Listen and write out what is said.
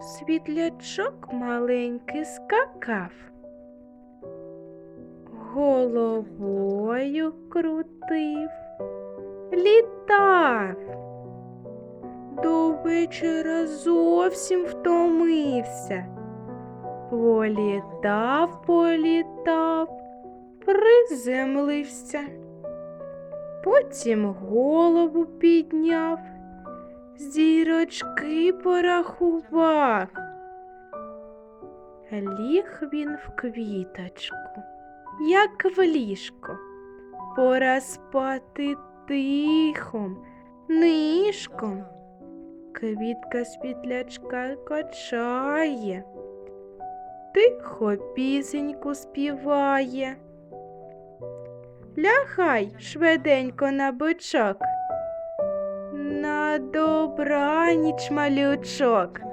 світлячок маленький скакав, головою крутив, літав. До вечора зовсім втомився. Політав, політав, приземлився. Потім голову підняв, зірочки порахував. Ліг він в квіточку, як в ліжко, пора спати тихом, нишком. Квітка світлячка качає, тихо пісеньку співає. Лягай швиденько на бичок. Добраніч, малючок.